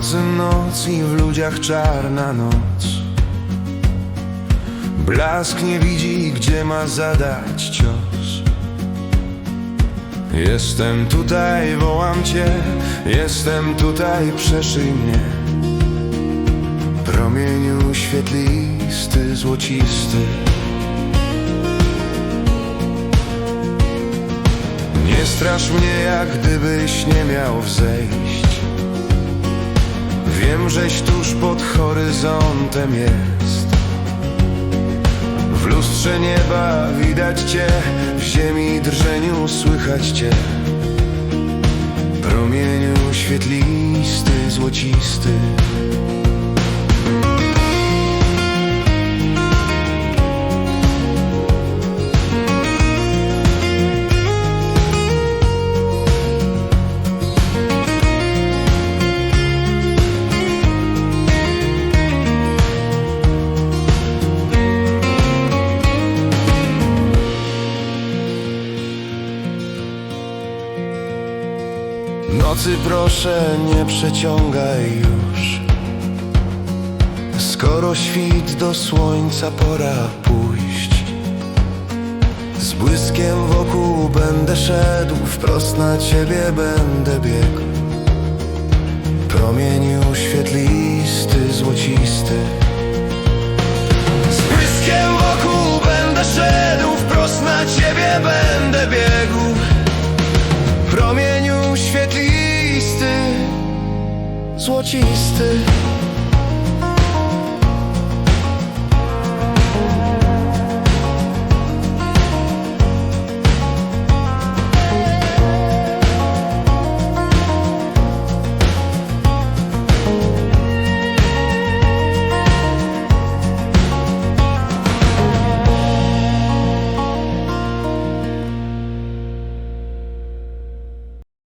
nocy noc i w ludziach czarna noc. Blask nie widzi, gdzie ma zadać cios. Jestem tutaj, wołam cię Jestem tutaj, przeszyj mnie. Promieniu świetlisty, złocisty. Nie strasz mnie, jak gdybyś nie miał wzejść Wiem, żeś tuż pod horyzontem jest. W lustrze nieba widać Cię W ziemi drżeniu słychać Cię. Promieniu świetlisty, złocisty Nocy proszę nie przeciągaj już. Skoro świt do słońca pora pójść Z błyskiem wokół będę szedł Wprost na ciebie będę biegł. Promieniu świetlisty, złocisty. Z błyskiem wokół będę szedł Wprost na ciebie będę biegł złocisty